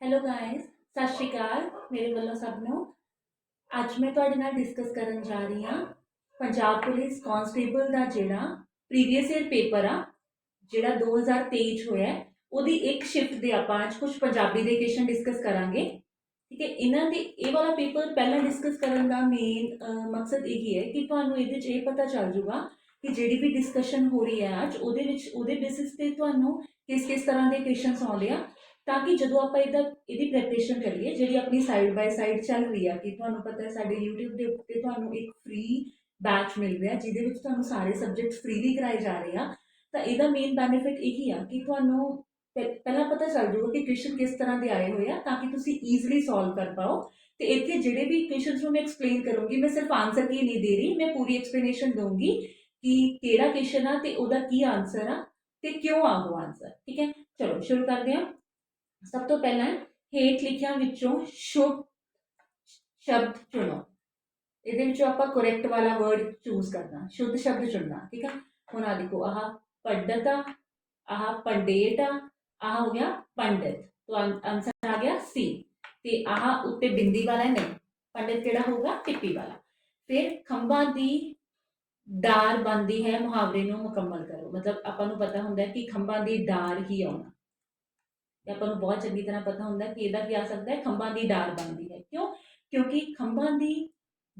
Hello guys ਸਤਿ ਸ਼੍ਰੀ ਅਕਾਲ ਮੇਰੇ ਵੱਲੋਂ ਸਭ ਨੂੰ। ਅੱਜ ਮੈਂ ਤੁਹਾਡੇ ਨਾਲ ਡਿਸਕਸ ਕਰਨ ਜਾ ਰਹੀ ਹਾਂ ਪੰਜਾਬ ਪੁਲਿਸ ਕਾਂਸਟੇਬਲ ਦਾ ਜਿਹੜਾ ਪ੍ਰੀਵੀਅਸ ਈਅਰ ਪੇਪਰ ਆ, ਜਿਹੜਾ 2023 ਚ ਹੋਇਆ ਉਹਦੀ ਇੱਕ ਸ਼ਿਫਟ ਦੇ ਆਪਾਂ ਅੱਜ ਕੁਝ ਪੰਜਾਬੀ ਦੇ ਕੁਐਸਚਨ ਡਿਸਕਸ ਕਰਾਂਗੇ। ਠੀਕ ਹੈ, ਇਹਨਾਂ ਦੇ ਇਹ ਵਾਲਾ ਪੇਪਰ ਪਹਿਲਾਂ ਡਿਸਕਸ ਕਰਨ ਦਾ ਮੇਨ ਮਕਸਦ ਇਹ ਹੀ ਹੈ ਕਿ ਤੁਹਾਨੂੰ ਇਹਦੇ ਚ ਇਹ ਪਤਾ ਚੱਲ ਜਾਊਗਾ ਕਿ ਜਿਹੜੀ ਵੀ ਡਿਸਕਸ਼ਨ ਹੋ ਰਹੀ ਹੈ ਅੱਜ, ਉਹਦੇ ਵਿੱਚ, ਉਹਦੇ ਬੇਸਿਸ ਤੇ ਤੁਹਾਨੂੰ ਕਿਸ ਕਿਸ ਤਰ੍ਹਾਂ ਦੇ ਕੁਐਸਚਨਸ ਆਉਂਦੇ ਆ ਤਾਂ ਕਿ ਜਦੋਂ ਆਪਾਂ ਇਹਦਾ, ਇਹਦੀ ਪ੍ਰੈਪਰੇਸ਼ਨ ਕਰੀਏ, ਜਿਹੜੀ ਆਪਣੀ ਸਾਈਡ ਬਾਈ ਸਾਈਡ ਚੱਲ ਰਹੀ ਆ, ਕਿ ਤੁਹਾਨੂੰ ਪਤਾ ਹੈ ਸਾਡੇ YouTube ਦੇ ਉੱਤੇ ਤੁਹਾਨੂੰ ਇੱਕ ਫ੍ਰੀ ਬੈਚ ਮਿਲ ਰਿਹਾ, ਜਿਹਦੇ ਵਿੱਚ ਤੁਹਾਨੂੰ ਸਾਰੇ ਸਬਜੈਕਟ ਫ੍ਰੀਲੀ ਕਰਾਏ ਜਾ ਰਹੇ ਆ। ਤਾਂ ਇਹਦਾ ਮੇਨ ਬੈਨੀਫਿਟ ਇਹੀ ਆ ਕਿ ਤੁਹਾਨੂੰ ਪਹਿ- ਪਹਿਲਾਂ ਪਤਾ ਚੱਲ ਜੂਗਾ ਕਿ ਕੁਐਸਚਨ ਕਿਸ ਤਰ੍ਹਾਂ ਦੇ ਆਏ ਹੋਏ ਆ, ਤਾਂ ਕਿ ਤੁਸੀਂ ਈਜ਼ੀਲੀ ਸੋਲਵ ਕਰ ਪਾਓ। ਤੇ ਇੱਥੇ ਜਿਹੜੇ ਵੀ ਕੁਐਸਚਨਸ ਨੂੰ ਮੈਂ ਐਕਸਪਲੇਨ ਕਰੂੰਗੀ, ਮੈਂ ਸਿਰਫ ਆਨਸਰ ਕੀ ਨਹੀਂ ਦੇ ਰਹੀ, ਮੈਂ ਪੂਰੀ ਐਕਸਪਲੇਨੇਸ਼ਨ ਦਊਂਗੀ ਕਿ ਕਿਹੜਾ ਕੁਐਸਚਨ ਆ ਤੇ ਉਹਦਾ ਕੀ ਆਨਸਰ ਆ ਤੇ ਕਿਉਂ ਆ ਉਹ ਆਨਸਰ ਠੀਕ ਹੈ? ਚਲੋ, ਸ਼ੁਰੂ ਕਰਦੇ ਹਾਂ। ਸਭ ਤੋਂ ਪਹਿਲਾਂ ਹੇਠ ਲਿਖਿਆਂ ਵਿੱਚੋਂ ਸ਼ੁਭ ਸ਼ਬਦ ਚੁਣੋ। ਇਹਦੇ ਵਿੱਚੋਂ ਆਪਾਂ ਕਰੈਕਟ ਵਾਲਾ ਵਰਡ ਚੂਜ਼ ਕਰਨਾ, ਸ਼ੁੱਧ ਸ਼ਬਦ ਚੁਣਨਾ, ਠੀਕ ਆ? ਹੁਣ ਆ ਦੇਖੋ, ਆਹ ਪੰਡਤ ਆ, ਆਹ ਪੰਡੇਟ ਆ, ਆਹ ਹੋ ਗਿਆ ਪੰਡਿਤ। तो ਆਨਸਰ ਆ ਗਿਆ ਸੀ। ਤੇ ਆਹ ਉੱਤੇ ਬਿੰਦੀ ਵਾਲਾ ਨਹੀਂ, ਪੰਡਿਤ ਕਿਹੜਾ ਹੋਊਗਾ? ਟਿੱਪੀ ਵਾਲਾ। ਫਿਰ ਖੰਭਾਂ ਦੀ ਡਾਰ ਬੰਦੀ ਹੈ, ਮੁਹਾਵਰੇ ਨੂੰ ਮੁਕੰਮਲ ਕਰੋ। ਮਤਲਬ ਆਪਾਂ ਨੂੰ ਪਤਾ ਹੁੰਦਾ ਕਿ ਖੰਭਾਂ ਦੀ ਡਾਰ ਹੀ ਆਉਣਾ। ਤੇ ਆਪਾਂ ਨੂੰ ਬਹੁਤ ਚੰਗੀ ਤਰ੍ਹਾਂ ਪਤਾ ਹੁੰਦਾ ਕਿ ਇਹਦਾ ਕੀ ਆ ਸਕਦਾ ਹੈ, ਖੰਭਾਂ ਦੀ ਡਾਰ ਬਣਦੀ ਹੈ। ਕਿਉਂ? ਕਿਉਂਕਿ ਖੰਭਾਂ ਦੀ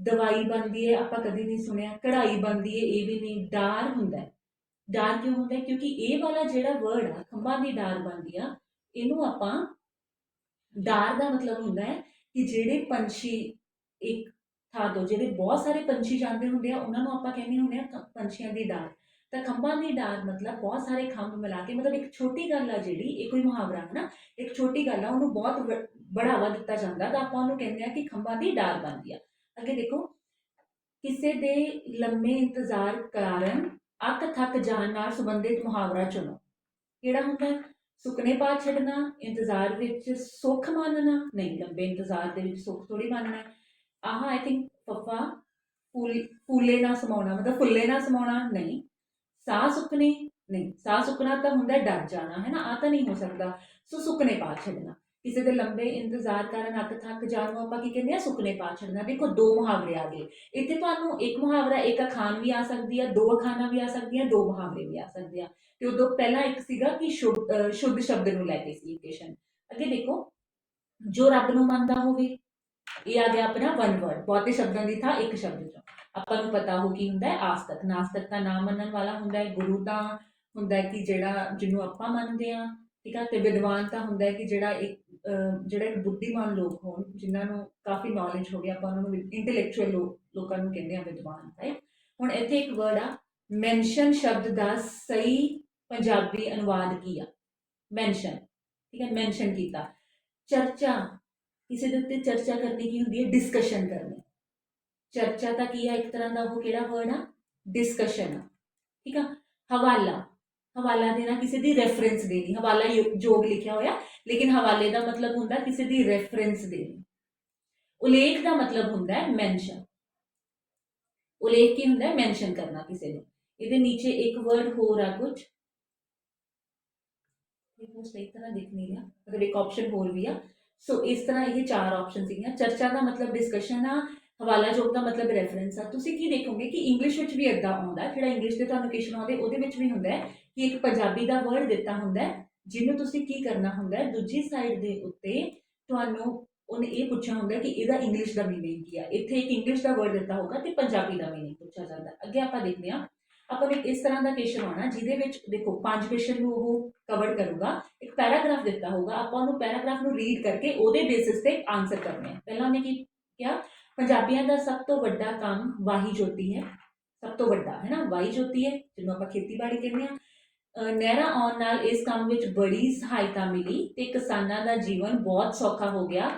ਦਵਾਈ ਬਣਦੀ ਹੈ, ਆਪਾਂ ਕਦੇ ਨਹੀਂ ਸੁਣਿਆ, ਕਢਾਈ ਬਣਦੀ ਹੈ, ਇਹ ਵੀ ਨਹੀਂ ਡਾਰ ਹੁੰਦਾ ਹੈ। ਡਾਰ ਕਿਉਂ ਹੁੰਦਾ ਹੈ? ਕਿਉਂਕਿ ਇਹ ਵਾਲਾ ਜਿਹੜਾ ਵਰਡ ਆ, ਖੰਭਾਂ ਦੀ ਡਾਰ ਬਣਦੀ ਆ, ਇਹਨੂੰ ਆਪਾਂ ਡਾਰ ਦਾ ਮਤਲਬ ਹੁੰਦਾ ਹੈ ਕਿ ਜਿਹੜੇ ਪੰਛੀ ਇੱਕ ਥਾਂ ਤੋਂ, ਜਿਹੜੇ ਬਹੁਤ ਸਾਰੇ ਪੰਛੀ ਜਾਂਦੇ ਹੁੰਦੇ ਆ, ਉਹਨਾਂ ਨੂੰ ਆਪਾਂ ਕਹਿੰਦੇ ਹੁੰਦੇ ਆ ਪੰਛੀਆਂ ਦੀ ਡਾਰ ਤਾਂ ਖੰਭਾਂ ਦੀ ਡਾਰ ਮਤਲਬ ਬਹੁਤ ਸਾਰੇ ਖੰਭ ਮਿਲਾ ਕੇ, ਮਤਲਬ ਇੱਕ ਛੋਟੀ ਗੱਲ ਆ ਜਿਹੜੀ, ਇਹ ਕੋਈ ਮੁਹਾਵਰਾ ਹੈ ਨਾ, ਇੱਕ ਛੋਟੀ ਗੱਲ ਆ, ਉਹਨੂੰ ਬਹੁਤ ਵ- ਬੜਾਵਾ ਦਿੱਤਾ ਜਾਂਦਾ ਤਾਂ ਆਪਾਂ ਉਹਨੂੰ ਕਹਿੰਦੇ ਆ ਕਿ ਖੰਭਾਂ ਦੀ ਡਾਰ ਬਣਦੀ ਆ। ਅੱਗੇ ਦੇਖੋ, ਕਿਸੇ ਦੇ ਲੰਮੇ ਇੰਤਜ਼ਾਰ ਕਾਰਨ ਅੱਕ ਥੱਕ ਜਾਣ ਨਾਲ ਸੰਬੰਧਿਤ ਮੁਹਾਵਰਾ ਚੁਣੋ। ਕਿਹੜਾ ਹੁੰਦਾ ਹੈ? ਸੁਪਨੇ ਪਾ ਛੱਡਣਾ, ਇੰਤਜ਼ਾਰ ਵਿੱਚ ਸੁੱਖ ਮੰਨਣਾ, ਨਹੀਂ, ਲੰਬੇ ਇੰਤਜ਼ਾਰ ਦੇ ਵਿੱਚ ਸੁੱਖ ਥੋੜੀ ਮੰਨਣਾ ਆਹ ਆਈ ਥਿੰਕ ਪੱਪਾ ਫੁੱਲ, ਫੁੱਲੇ ਨਾ ਸਮਾਉਣਾ, ਮਤਲਬ ਫੁੱਲੇ ਨਾ ਸਮਾਉਣਾ, ਨਹੀਂ। ਸਾਹ ਸੁੱਕਣੇ, ਨਹੀਂ, ਸਾਹ ਸੁੱਕਣਾ ਤਾਂ ਹੁੰਦਾ ਹੈ, ਡਰ ਜਾਣਾ ਹੈ ਨਾ ਆ ਤਾਂ ਨਹੀਂ ਹੋ ਸਕਦਾ। ਸੋ ਸੁੱਕਣੇ ਪਾ ਛੱਡਣਾ। ਕਿਸੇ ਦੇ ਲੰਬੇ ਇੰਤਜ਼ਾਰ ਕਾਰਨ ਅੱਕ ਥੱਕ ਜਾਣ ਨੂੰ ਆਪਾਂ ਕੀ ਕਹਿੰਦੇ ਆ ਸੁੱਕਣੇ ਪਾ ਛੱਡਣਾ। ਦੇਖੋ, ਦੋ ਮੁਹਾਵਰੇ ਆ ਗਏ। ਇੱਥੇ ਤੁਹਾਨੂੰ ਇੱਕ ਮੁਹਾਵਰਾ, ਇੱਕ ਅਖਾਨ ਵੀ ਆ ਸਕਦੀ ਆ, ਦੋ ਅਖਾਨਾਂ ਵੀ ਆ ਸਕਦੀਆਂ, ਦੋ ਮੁਹਾਵਰੇ ਵੀ ਆ ਸਕਦੇ ਆ। ਤੇ ਉਦੋਂ ਪਹਿਲਾਂ ਇੱਕ ਸੀਗਾ ਕਿ ਸ਼ੁੱਧ, ਅਹ, ਸ਼ੁੱਧ ਸ਼ਬਦ ਨੂੰ ਲੈ ਕੇ ਸੀ ਇਕੁਏਸ਼ਨ ਅੱਗੇ ਦੇਖੋ, ਜੋ ਰੱਬ ਨੂੰ ਮੰਨਦਾ ਹੋਵੇ, ਇਹ ਆ ਗਿਆ ਆਪਣਾ ਵਨ ਵਰਡ ਬਹੁਤੇ ਸ਼ਬਦਾਂ ਦੀ ਥਾਂ ਇੱਕ ਸ਼ਬਦ ਚੋਂ। ਆਪਾਂ ਨੂੰ ਪਤਾ ਹੋ ਕੀ ਹੁੰਦਾ ਹੈ ਆਸਤਕ ਨਾਸਤਕ ਤਾਂ ਨਾ ਮੰਨਣ ਵਾਲਾ ਹੁੰਦਾ ਹੈ, ਗੁਰੂ ਤਾਂ ਹੁੰਦਾ ਹੈ ਕਿ ਜਿਹੜਾ ਜਿਹਨੂੰ ਆਪਾਂ ਮੰਨਦੇ ਆ ਠੀਕ ਆ, ਤੇ ਵਿਦਵਾਨ ਤਾਂ ਹੁੰਦਾ ਹੈ ਕਿ ਜਿਹੜਾ ਇੱਕ ਜਿਹੜੇ ਬੁੱਧੀਮਾਨ ਲੋਕ ਹੋਣ, ਜਿਨ੍ਹਾਂ ਨੂੰ ਕਾਫੀ ਨੌਲੇਜ ਹੋ ਗਿਆ, ਆਪਾਂ ਉਹਨਾਂ ਨੂੰ ਇੰਟੈਲੈਕਚੁਅਲ ਲੋਕਾਂ ਨੂੰ ਕਹਿੰਦੇ ਆ ਵਿਦਵਾਨ ਰਾਈਟ ਹੁਣ ਇੱਥੇ ਇੱਕ ਵਰਡ ਆ ਮੈਂਸ਼ਨ ਸ਼ਬਦ ਦਾ ਸਹੀ ਪੰਜਾਬੀ ਅਨੁਵਾਦ ਕੀ ਆ? ਮੈਂਸ਼ਨ ਠੀਕ ਹੈ ਮੈਂਸ਼ਨ ਕੀਤਾ। ਚਰਚਾ, ਕਿਸੇ ਦੇ ਉੱਤੇ ਚਰਚਾ ਕਰਨੀ ਕੀ ਹੁੰਦੀ ਹੈ? ਡਿਸਕਸ਼ਨ ਕਰਨੀ। ਚਰਚਾ ਤਾਂ ਕੀ ਆ ਇੱਕ ਤਰ੍ਹਾਂ ਦਾ ਉਹ ਕਿਹੜਾ ਵਰਡ ਆ ਡਿਸਕਸ਼ਨ ਆ ਠੀਕ ਆ ਹਵਾਲਾ ਹਵਾਲਾ ਦੇਣਾ ਕਿਸੇ ਦੀ ਰੈਫਰੈਂਸ ਦੇਣੀ ਹਵਾਲਾ ਯੋ- ਜੋਗ ਲਿਖਿਆ ਹੋਇਆ ਲੇਕਿਨ ਹਵਾਲੇ ਦਾ ਮਤਲਬ ਹੁੰਦਾ ਕਿਸੇ ਦੀ ਰੈਫਰੈਂਸ ਦੇਣੀ ਉਲੇਖ ਦਾ ਮਤਲਬ ਹੁੰਦਾ ਹੈ ਮੈਂਸ਼ਨ ਉਲੇਖ ਕੀ ਹੁੰਦਾ ਹੈ ਮੈਂਸ਼ਨ ਕਰਨਾ ਕਿਸੇ ਨੂੰ ਇਹਦੇ ਨੀਚੇ ਇੱਕ ਵਰਡ ਹੋਰ ਆ ਕੁਝ ਇਹ ਉਹ ਸਹੀ ਤਰ੍ਹਾਂ ਦਿਖ ਨਹੀਂ ਰਿਹਾ ਮਤਲਬ ਇੱਕ ਆਪਸ਼ਨ ਹੋਰ ਵੀ ਆ ਸੋ ਇਸ ਤਰ੍ਹਾਂ ਇਹ ਚਾਰ ਆਪਸ਼ਨ ਸੀਗੀਆਂ ਚਰਚਾ ਦਾ ਮਤਲਬ ਡਿਸਕਸ਼ਨ ਆ ਹਵਾਲਾ ਜੋਬ ਦਾ ਮਤਲਬ ਰੈਫਰੈਂਸ ਆ। ਤੁਸੀਂ ਕੀ ਦੇਖੋਗੇ ਕਿ ਇੰਗਲਿਸ਼ ਵਿੱਚ ਵੀ ਇਦਾਂ ਆਉਂਦਾ ਜਿਹੜਾ ਇੰਗਲਿਸ਼ ਦੇ ਤੁਹਾਨੂੰ ਕੁਐਸਚਨ ਆਉਂਦੇ, ਉਹਦੇ ਵਿੱਚ ਵੀ ਹੁੰਦਾ ਹੈ ਕਿ ਇੱਕ ਪੰਜਾਬੀ ਦਾ ਵਰਡ ਦਿੱਤਾ ਹੁੰਦਾ ਹੈ, ਜਿਹਨੂੰ ਤੁਸੀਂ ਕੀ ਕਰਨਾ ਹੁੰਦਾ ਹੈ, ਦੂਜੀ ਸਾਈਡ ਦੇ ਉੱਤੇ ਤੁਹਾਨੂੰ ਉਹਨੇ ਇਹ ਪੁੱਛਿਆ ਹੁੰਦਾ ਕਿ ਇਹਦਾ ਇੰਗਲਿਸ਼ ਦਾ ਮੀਨਿੰਗ ਕੀ ਆ। ਇੱਥੇ ਇੱਕ ਇੰਗਲਿਸ਼ ਦਾ ਵਰਡ ਦਿੱਤਾ ਹੋਗਾ ਤੇ ਪੰਜਾਬੀ ਦਾ ਮੀਨਿੰਗ ਪੁੱਛਿਆ ਜਾਂਦਾ। ਅੱਗੇ ਆਪਾਂ ਦੇਖਦੇ ਹਾਂ। ਆਪਾਂ ਨੂੰ ਇਸ ਤਰ੍ਹਾਂ ਦਾ ਕੁਐਸਚਨ ਆਉਣਾ, ਜਿਹਦੇ ਵਿੱਚ ਦੇਖੋ, ਪੰਜ ਕੁਐਸਚਨ ਨੂੰ ਉਹ ਕਵਰ ਕਰੂਗਾ, ਇੱਕ ਪੈਰਾਗ੍ਰਾਫ ਦਿੱਤਾ ਹੋਊਗਾ। ਆਪਾਂ ਉਹਨੂੰ ਪੈਰਾਗ੍ਰਾਫ ਨੂੰ ਰੀਡ ਕਰਕੇ ਉਹਦੇ ਬੇਸਿਸ ਤੇ ਆਨਸਰ ਕਰਨੇ ਆ। ਪਹਿਲਾਂ ਉਹਨੇ ਕੀ ਕਿਹਾ? ਪੰਜਾਬੀਆਂ ਦਾ ਸਭ ਤੋਂ ਵੱਡਾ ਕੰਮ ਵਾਹੀ ਜੋਤੀ ਹੈ। ਸਭ ਤੋਂ ਵੱਡਾ, ਹੈ ਨਾ? ਵਾਹੀ ਜੋਤੀ ਹੈ, ਜਿਹਨੂੰ ਆਪਾਂ ਖੇਤੀਬਾੜੀ ਕਹਿੰਦੇ ਆ ਅਹ ਨਹਿਰਾਂ ਆਉਣ ਨਾਲ ਇਸ ਕੰਮ ਵਿੱਚ ਬੜੀ ਸਹਾਇਤਾ ਮਿਲੀ ਤੇ ਕਿਸਾਨਾਂ ਦਾ ਜੀਵਨ ਬਹੁਤ ਸੌਖਾ ਹੋ ਗਿਆ।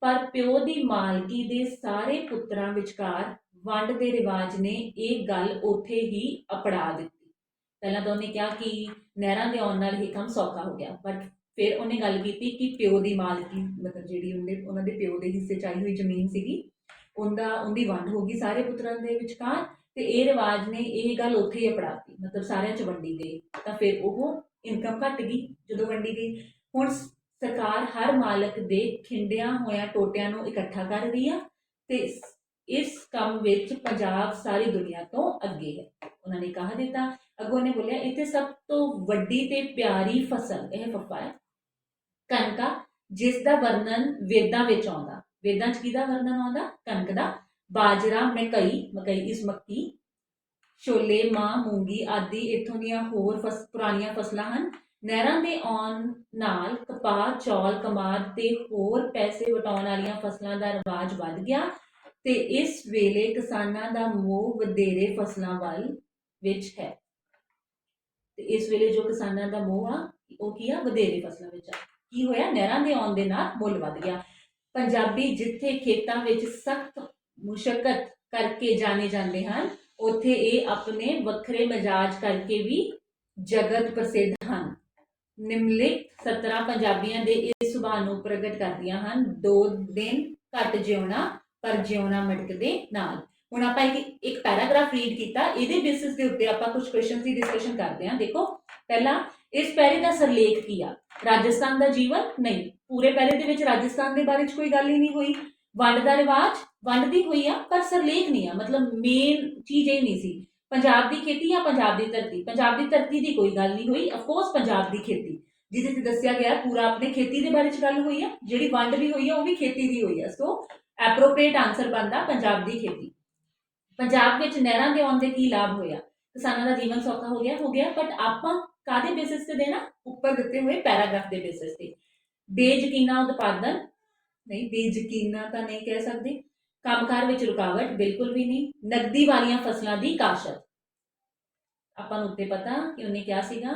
ਪਰ ਪਿਓ ਦੀ ਮਾਲਕੀ ਦੇ ਸਾਰੇ ਪੁੱਤਰਾਂ ਵਿਚਕਾਰ ਵੰਡ ਦੇ ਰਿਵਾਜ ਨੇ ਇਹ ਗੱਲ ਉੱਥੇ ਹੀ ਅਪੜਾ ਦਿੱਤੀ। ਪਹਿਲਾਂ ਤਾਂ ਉਹਨੇ ਕਿਹਾ ਕਿ ਨਹਿਰਾਂ ਦੇ ਆਉਣ ਨਾਲ ਇਹ ਕੰਮ ਸੌਖਾ ਹੋ ਗਿਆ, ਪਰ ਫਿਰ ਉਹਨੇ ਗੱਲ ਕੀਤੀ ਕਿ ਪਿਓ ਦੀ ਮਾਲਕੀ, ਮਤਲਬ ਜਿਹੜੀ ਉਹਦੇ ਉਹਨਾਂ ਦੇ ਪਿਓ ਦੇ ਹਿੱਸੇ ਚ ਹੋਈ ਜ਼ਮੀਨ ਸੀਗੀ ਉਹਦਾ, ਉਹਦੀ ਵੰਡ ਹੋ ਗਈ ਸਾਰੇ ਪੁੱਤਰਾਂ ਦੇ ਵਿਚਕਾਰ ਤੇ ਇਹ ਰਿਵਾਜ ਨੇ ਇਹ ਗੱਲ ਉੱਥੇ ਹੀ ਅਪਣਾਤੀ, ਮਤਲਬ ਸਾਰਿਆਂ ਚ ਵੰਡੀ ਗਈ। ਤਾਂ ਫਿਰ ਉਹ ਇਨਕਮ ਘਟ ਗਈ ਜਦੋਂ ਵੰਡੀ ਗਈ। ਹੁਣ ਸਰਕਾਰ ਹਰ ਮਾਲਕ ਦੇ ਖਿੰਡਿਆਂ ਹੋਇਆ ਟੋਟਿਆਂ ਨੂੰ ਇਕੱਠਾ ਕਰ ਰਹੀ ਆ ਤੇ ਇਸ- ਕੰਮ ਵਿੱਚ ਪੰਜਾਬ ਸਾਰੀ ਦੁਨੀਆ ਤੋਂ ਅੱਗੇ ਹੈ। ਉਹਨਾਂ ਨੇ ਕਹਾ ਦਿੱਤਾ, ਅੱਗੋਂ ਨੇ ਬੋਲਿਆ, ਇੱਥੇ ਸਭ ਤੋਂ ਵੱਡੀ ਤੇ ਪਿਆਰੀ ਫਸਲ, ਇਹ ਫੱਫਾ ਹੈ, ਕਣਕਾ ਜਿਸ ਦਾ ਵਰਣਨ ਵੇਦਾਂ ਵਿੱਚ ਆਉਂਦਾ। ਵੇਦਾਂ 'ਚ ਕਿਹਦਾ ਵਰਣਨ ਆਉਂਦਾ? ਕਣਕ ਦਾ। ਬਾਜਰਾ, ਮਕਈ ਮਕਈ ਇਸ ਮੱਕੀ। ਛੋਲੇ, ਮਾਂ, ਮੂੰਗੀ ਆਦਿ ਇੱਥੋਂ ਦੀਆਂ ਹੋਰ ਫਸ, ਪੁਰਾਣੀਆਂ ਫਸਲਾਂ ਹਨ। ਨਹਿਰਾਂ ਦੇ ਆਉਣ ਨਾਲ ਕਪਾਹ, ਚੌਲ, ਕਮਾਦ ਤੇ ਹੋਰ ਪੈਸੇ ਵਟਾਉਣ ਵਾਲੀਆਂ ਫਸਲਾਂ ਦਾ ਰਿਵਾਜ ਵੱਧ ਗਿਆ ਤੇ ਇਸ ਵੇਲੇ ਕਿਸਾਨਾਂ ਦਾ ਮੋਹ ਵਧੇਰੇ ਫਸਲਾਂ ਵੱਲ ਵਿੱਚ ਹੈ। ਤੇ ਇਸ ਵੇਲੇ ਜੋ ਕਿਸਾਨਾਂ ਦਾ ਮੋਹ ਆ, ਉਹ ਕੀ ਆ? ਵਧੇਰੇ ਫਸਲਾਂ ਵਿੱਚ ਆ। ਕੀ ਹੋਇਆ? ਨਹਿਰਾਂ ਦੇ ਆਉਣ ਦੇ ਨਾਲ ਮੁੱਲ ਵੱਧ ਗਿਆ। ਪੰਜਾਬੀ ਜਿੱਥੇ ਖੇਤਾਂ ਵਿੱਚ ਸਖਤ ਮੁਸ਼ਕਲ ਕਰਕੇ ਜਾਣੇ ਜਾਂਦੇ ਹਨ, ਉੱਥੇ ਇਹ ਆਪਣੇ ਵੱਖਰੇ ਮਜਾਜ ਕਰਕੇ ਵੀ ਜਗਤ ਪ੍ਰਸਿੱਧ ਹਨ। ਨਿਮਨਲਿਖਤ 17 ਪੰਜਾਬੀਆਂ ਦੇ ਇਸ ਸੁਭਾਅ ਨੂੰ ਪ੍ਰਗਟ ਕਰਦੀਆਂ ਹਨ। ਦੋ ਦਿਨ ਘੱਟ ਜਿਉਣਾ, ਪਰ ਜਿਉਣਾ ਮਟਕ ਦੇ ਨਾਲ। ਹੁਣ ਆਪਾਂ ਇੱਕ ਇੱਕ ਪੈਰਾਗ੍ਰਾਫ ਰੀਡ ਕੀਤਾ, ਇਹਦੇ ਬੇਸਿਸ ਦੇ ਉੱਤੇ ਆਪਾਂ ਕੁਝ ਕੁਐਸਚਨਸ ਦੀ ਡਿਸਕਸ਼ਨ ਕਰਦੇ ਹਾਂ। ਦੇਖੋ ਪਹਿਲਾ, ਇਸ ਪਹਿਰੇ ਦਾ ਸਰਲੇਖ ਕੀ ਆ? ਰਾਜਸਥਾਨ ਦਾ ਜੀਵਨ? ਨਹੀਂ। ਪੂਰੇ ਪਹਿਰੇ ਦੇ ਵਿੱਚ ਰਾਜਸਥਾਨ ਦੇ ਬਾਰੇ 'ਚ ਕੋਈ ਗੱਲ ਹੀ ਨਹੀਂ ਹੋਈ। ਵੰਡ ਦਾ ਰਿਵਾਜ? ਵੰਡ ਦੀ ਹੋਈ ਆ, ਪਰ ਸਰਲੇਖ ਨਹੀਂ ਆ। ਮਤਲਬ ਮੇਨ ਚੀਜ਼ ਇਹ ਨਹੀਂ ਸੀ। ਪੰਜਾਬ ਦੀ ਖੇਤੀ ਜਾਂ ਪੰਜਾਬ ਦੀ ਧਰਤੀ? ਪੰਜਾਬ ਦੀ ਧਰਤੀ ਦੀ ਕੋਈ ਗੱਲ ਨਹੀਂ ਹੋਈ। ਅਫਕੋਰਸ ਪੰਜਾਬ ਦੀ ਖੇਤੀ। ਜਿਹਦੇ 'ਚ ਦੱਸਿਆ ਗਿਆ ਪੂਰਾ ਆਪਣੇ ਖੇਤੀ ਦੇ ਬਾਰੇ ਚ ਗੱਲ ਹੋਈ ਆ। ਜਿਹੜੀ ਵੰਡ ਵੀ ਹੋਈ ਆ, ਉਹ ਵੀ ਖੇਤੀ ਦੀ ਹੋਈ ਆ। ਸੋ ਐਪਰੋਪ੍ਰੀਏਟ ਆਨਸਰ ਬਣਦਾ ਪੰਜਾਬ ਦੀ ਖੇਤੀ। ਪੰਜਾਬ ਵਿੱਚ ਨਹਿਰਾਂ ਦੇ ਆਉਣ ਦੇ ਕੀ ਲਾਭ ਹੋਇਆ ਕਿਸਾਨਾਂ ਦਾ ਜੀਵਨ ਸੌਖਾ ਹੋ ਗਿਆ ਹੋ ਗਿਆ ਬਟ ਆਪਾਂ ਕਾਦੇ ਬੇਸਿਸ ਤੇ ਦੇਣਾ? ਉੱਪਰ ਦਿੱਤੇ ਹੋਏ ਪੈਰਾਗ੍ਰਾਫ ਦੇ ਬੇਸਿਸ ਤੇ। ਬੇਯਕੀਨਾ ਉਤਪਾਦਨ। ਨਹੀਂ, ਬੇਯਕੀਨਾ ਤਾਂ ਨਹੀਂ ਕਹਿ ਸਕਦੇ। ਕੰਮਕਾਰ ਵਿੱਚ ਰੁਕਾਵਟ ਬਿਲਕੁਲ ਵੀ ਨਹੀਂ। ਨਕਦੀ ਵਾਲੀਆਂ ਫਸਲਾਂ ਦੀ ਕਾਸ਼ਤ। ਆਪਾਂ ਨੂੰ ਉੱਤੇ ਪਤਾ ਕਿ ਉਹਨੇ ਕਿਹਾ ਸੀਗਾ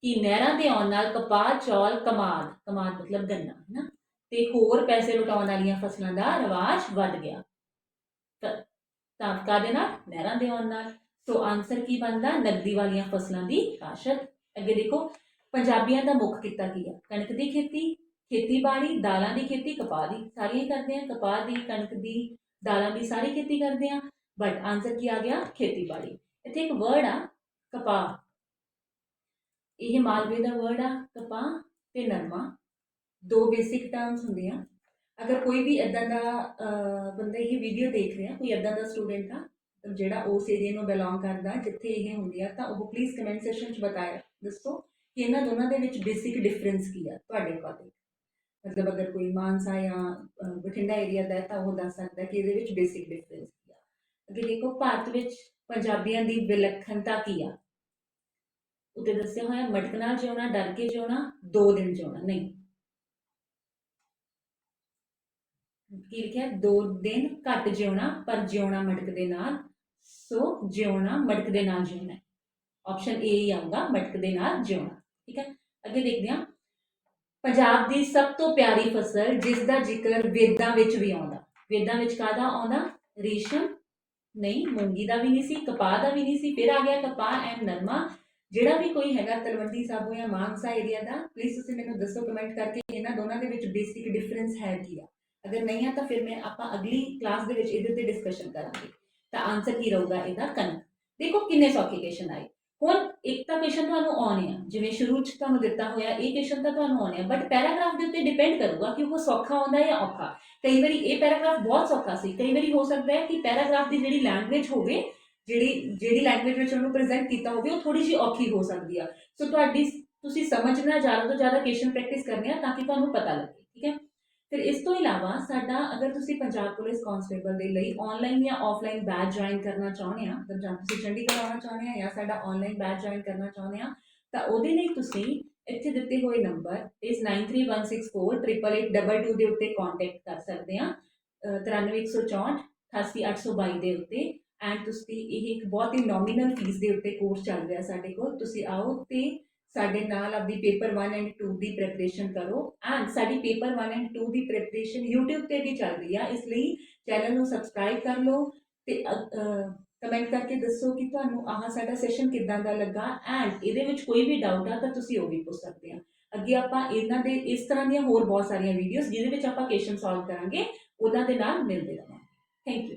ਕਿ ਨਹਿਰਾਂ ਦੇ ਆਉਣ ਨਾਲ ਕਪਾਹ, ਚੌਲ, ਕਮਾਦ ਕਮਾਦ ਮਤਲਬ ਗੰਨਾ ਹੈ ਨਾ ਤੇ ਹੋਰ ਪੈਸੇ ਲੁਟਾਉਣ ਵਾਲੀਆਂ ਫਸਲਾਂ ਦਾ ਰਿਵਾਜ ਵੱਧ ਗਿਆ। ਤਾਂ- ਤਾਂ ਕਾਦੇ ਨਾਲ? ਨਹਿਰਾਂ ਦੇ ਆਉਣ ਨਾਲ। ਸੋ ਆਨਸਰ ਕੀ ਬਣਦਾ? ਨਕਦੀ ਵਾਲੀਆਂ ਫਸਲਾਂ ਦੀ ਕਾਸ਼ਤ। ਅੱਗੇ ਦੇਖੋ, ਪੰਜਾਬੀਆਂ ਦਾ ਮੁੱਖ ਕਿੱਤਾ ਕੀ ਆ? ਕਣਕ ਦੀ ਖੇਤੀ, ਖੇਤੀਬਾੜੀ, ਦਾਲਾਂ ਦੀ ਖੇਤੀ, ਕਪਾਹ ਦੀ ਸਾਰੀਆਂ ਕਰਦੇ ਆ। ਕਪਾਹ ਦੀ, ਕਣਕ ਦੀ, ਦਾਲਾਂ ਦੀ ਸਾਰੀ ਖੇਤੀ ਕਰਦੇ ਆ। ਬਟ ਆਨਸਰ ਕੀ ਆ ਗਿਆ? ਖੇਤੀਬਾੜੀ। ਇੱਥੇ ਇੱਕ ਵਰਡ ਆ, ਕਪਾਹ। ਇਹ ਮਾਲਵੇ ਦਾ ਵਰਡ ਆ, ਕਪਾਹ ਤੇ ਨਰਮਾ। ਦੋ ਬੇਸਿਕ ਟਰਮਸ ਹੁੰਦੇ ਆ। ਅਗਰ ਕੋਈ ਵੀ ਇਦਾਂ ਦਾ ਬੰਦਾ ਇਹ ਵੀਡੀਓ ਦੇਖ ਰਿਹਾ, ਕੋਈ ਇਦਾਂ ਦਾ ਸਟੂਡੈਂਟ ਆ, ਜਿਹੜਾ ਉਸ ਏਰੀਆ ਨੂੰ ਬਿਲੋਂਗ ਕਰਦਾ, ਜਿੱਥੇ ਇਹ ਹੁੰਦੀ ਆ, ਤਾਂ ਉਹ ਪਲੀਜ਼ ਕਮੈਂਟ ਸੈਕਸ਼ਨ 'ਚ ਬਤਾਇਆ। ਦੱਸੋ ਕਿ ਇਹਨਾਂ ਦੋਨਾਂ ਦੇ ਵਿੱਚ ਬੇਸਿਕ ਡਿਫਰੈਂਸ ਕੀ ਆ ਤੁਹਾਡੇ ਅਕੋਰਡਿੰਗ ਮਤਲਬ ਅਗਰ ਕੋਈ ਮਾਨਸਾ ਜਾਂ ਬਠਿੰਡਾ ਏਰੀਆ ਦਾ ਹੈ ਤਾਂ ਉਹ ਦੱਸ ਸਕਦਾ ਕਿ ਇਹਦੇ ਵਿੱਚ ਬੇਸਿਕ ਡਿਫਰੈਂਸ ਕੀ ਆ। ਅੱਗੇ ਦੇਖੋ, ਭਾਰਤ ਵਿੱਚ ਪੰਜਾਬੀਆਂ ਦੀ ਵਿਲੱਖਣਤਾ ਕੀ ਆ? ਉੱਤੇ ਦੱਸਿਆ ਹੋਇਆ, ਮਟਕ ਨਾਲ ਜਿਉਣਾ, ਡਰ ਕੇ ਜਿਉਣਾ, ਦੋ ਦਿਨ ਜਿਉਣਾ, ਨਹੀਂ। ਕੀ ਲਿਖਿਆ? ਦੋ ਦਿਨ ਘੱਟ ਜਿਉਣਾ, ਪਰ ਜਿਉਣਾ ਮਟਕ ਦੇ ਨਾਲ, ਸੋ ਜਿਉਣਾ ਮਟਕ ਦੇ ਨਾਲ ਜਿਉਣਾ। ਆਪਸ਼ਨ ਏ ਹੀ ਆਊਗਾ, ਮਟਕ ਦੇ ਨਾਲ ਜਿਉਣਾ, ਠੀਕ ਹੈ? ਅੱਗੇ ਦੇਖਦੇ ਹਾਂ। ਪੰਜਾਬ ਦੀ ਸਭ ਤੋਂ ਪਿਆਰੀ ਫਸਲ, ਜਿਸ ਦਾ ਜ਼ਿਕਰ ਵੇਦਾਂ ਵਿੱਚ ਵੀ ਆਉਂਦਾ। ਵੇਦਾਂ ਵਿੱਚ ਕਾਹਦਾ ਆਉਂਦਾ? ਰੇਸ਼ਮ? ਨਹੀਂ, ਮੂੰਗੀ ਦਾ ਵੀ ਨਹੀਂ ਸੀ, ਕਪਾਹ ਦਾ ਵੀ ਨਹੀਂ ਸੀ, ਫਿਰ ਆ ਗਿਆ ਕਪਾਹ ਐਂਡ ਨਰਮਾ। ਜਿਹੜਾ ਵੀ ਕੋਈ ਹੈਗਾ ਤਲਵੰਡੀ ਸਾਬੋ ਜਾਂ ਮਾਨਸਾ ਏਰੀਆ ਦਾ ਪਲੀਜ਼ ਤੁਸੀਂ ਮੈਨੂੰ ਦੱਸੋ ਕਮੈਂਟ ਕਰਕੇ ਇਹਨਾਂ ਦੋਨਾਂ ਦੇ ਵਿੱਚ ਬੇਸਿਕ ਡਿਫਰੈਂਸ ਹੈ ਕੀ ਆ। ਅਗਰ ਨਹੀਂ ਆ ਤਾਂ ਫਿਰ ਮੈਂ ਆਪਾਂ ਅਗਲੀ ਕਲਾਸ ਦੇ ਵਿੱਚ ਇਹਦੇ ਤੇ ਡਿਸਕਸ਼ਨ ਕਰਾਂਗੇ। ਤਾਂ ਆਨਸਰ ਕੀ ਰਹੂਗਾ ਇਹਦਾ ਕਣਕ। ਦੇਖੋ ਕਿੰਨੇ ਸੌਖੇ ਕੁਐਸਚਨ ਆਏ। ਹੁਣ ਇੱਕ ਤਾਂ ਕੁਐਸਚਨ ਤੁਹਾਨੂੰ ਆਉਣੇ ਆ, ਜਿਵੇਂ ਸ਼ੁਰੂ ਚ ਤੁਹਾਨੂੰ ਦਿੱਤਾ ਹੋਇਆ, ਇਹ ਕੁਐਸਚਨ ਤਾਂ ਤੁਹਾਨੂੰ ਆਉਣੇ ਆ ਬਟ ਪੈਰਾਗ੍ਰਾਫ ਦੇ ਉੱਤੇ ਡਿਪੈਂਡ ਕਰੂਗਾ ਕਿ ਉਹ ਸੌਖਾ ਹੁੰਦਾ ਜਾਂ ਔਖਾ। ਕਈ ਵਾਰੀ ਇਹ ਪੈਰਾਗ੍ਰਾਫ ਬਹੁਤ ਸੌਖਾ ਸੀ, ਕਈ ਵਾਰੀ ਹੋ ਸਕਦਾ ਹੈ ਕਿ ਪੈਰਾਗ੍ਰਾਫ ਦੀ ਜਿਹੜੀ ਲੈਂਗੁਏਜ ਹੋਵੇ, ਜਿਹੜੀ ਜਿਹੜੀ ਲੈਂਗੁਏਜ ਵਿੱਚ ਉਹਨੂੰ ਪ੍ਰੈਜ਼ੈਂਟ ਕੀਤਾ ਹੋਵੇ, ਉਹ ਥੋੜੀ ਜਿਹੀ ਔਖੀ ਹੋ ਸਕਦੀ ਆ। ਸੋ ਤੁਹਾਡੀ, ਤੁਸੀਂ ਸਮਝਣਾ ਜ਼ਿਆਦਾ ਤੋਂ ਜ਼ਿਆਦਾ ਕੁਐਸਚਨ ਪ੍ਰੈਕਟਿਸ ਕਰਨੀ ਆ ਤਾਂ ਕਿ ਤੁਹਾਨੂੰ ਪਤਾ ਲੱਗੇ, ਠੀਕ ਹੈ? ਫਿਰ ਇਸ ਤੋਂ ਇਲਾਵਾ ਸਾਡਾ ਅਗਰ ਤੁਸੀਂ ਪੰਜਾਬ ਪੁਲਿਸ ਕਾਂਸਟੇਬਲ ਦੇ ਲਈ ਆਨਲਾਈਨ ਜਾਂ ਆਫਲਾਈਨ ਬੈਚ ਜੁਆਇਨ ਕਰਨਾ ਚਾਹੁੰਦੇ ਆ ਤਾਂ ਜਾਂ ਤੁਸੀਂ ਚੰਡੀਗੜ੍ਹ ਆਉਣਾ ਚਾਹੁੰਦੇ ਆ ਜਾਂ ਸਾਡਾ ਆਨਲਾਈਨ ਬੈਚ ਜੁਆਇਨ ਕਰਨਾ ਚਾਹੁੰਦੇ ਆ, ਤਾਂ ਉਹਦੇ ਲਈ ਤੁਸੀਂ ਇੱਥੇ ਦਿੱਤੇ ਹੋਏ ਨੰਬਰ ਇਸ 9316488822 ਦੇ ਉੱਤੇ ਕੰਟੈਕਟ ਕਰ ਸਕਦੇ ਆ 93164 88822 ਦੇ ਉੱਤੇ ਐਂਡ ਤੁਸੀਂ ਇਹ ਇੱਕ ਬਹੁਤ ਹੀ ਨੋਮੀਨਲ ਫੀਸ ਦੇ ਉੱਤੇ ਕੋਰਸ ਚੱਲ ਰਿਹਾ ਸਾਡੇ ਕੋਲ, ਤੁਸੀਂ ਆਓ ਤੇ ਸਾਡੇ ਨਾਲ ਆਪਦੀ ਪੇਪਰ 1 ਐਂਡ 2 ਦੀ ਪ੍ਰੈਪਰੇਸ਼ਨ ਕਰੋ। ਐਂਡ ਸਾਡੀ ਪੇਪਰ 1 ਐਂਡ 2 ਦੀ ਪ੍ਰੈਪਰੇਸ਼ਨ YouTube ਤੇ ਵੀ ਚੱਲ ਰਹੀ ਆ। ਇਸ ਲਈ ਚੈਨਲ ਨੂੰ ਸਬਸਕ੍ਰਾਈਬ ਕਰ ਲਓ ਤੇ ਕਮੈਂਟ ਕਰਕੇ ਦੱਸੋ ਕਿ ਤੁਹਾਨੂੰ ਆਹ ਸਾਡਾ ਸੈਸ਼ਨ ਕਿੱਦਾਂ ਦਾ ਲੱਗਾ। ਐਂਡ ਇਹਦੇ ਵਿੱਚ ਕੋਈ ਵੀ ਡਾਊਟ ਆ ਤਾਂ ਤੁਸੀਂ ਉਹ ਵੀ ਪੁੱਛ ਸਕਦੇ ਆ। ਅੱਗੇ ਆਪਾਂ ਇਹਨਾਂ ਦੇ, ਇਸ ਤਰ੍ਹਾਂ ਦੀਆਂ ਹੋਰ ਬਹੁਤ ਸਾਰੀਆਂ ਵੀਡੀਓਜ਼ ਜਿਹਦੇ ਵਿੱਚ ਆਪਾਂ ਕੁਐਸਚਨ ਸੋਲਵ ਕਰਾਂਗੇ, ਉਹਨਾਂ ਦੇ ਨਾਲ ਮਿਲਦੇ ਰਹਾਂਗੇ ਥੈਂਕ ਯੂ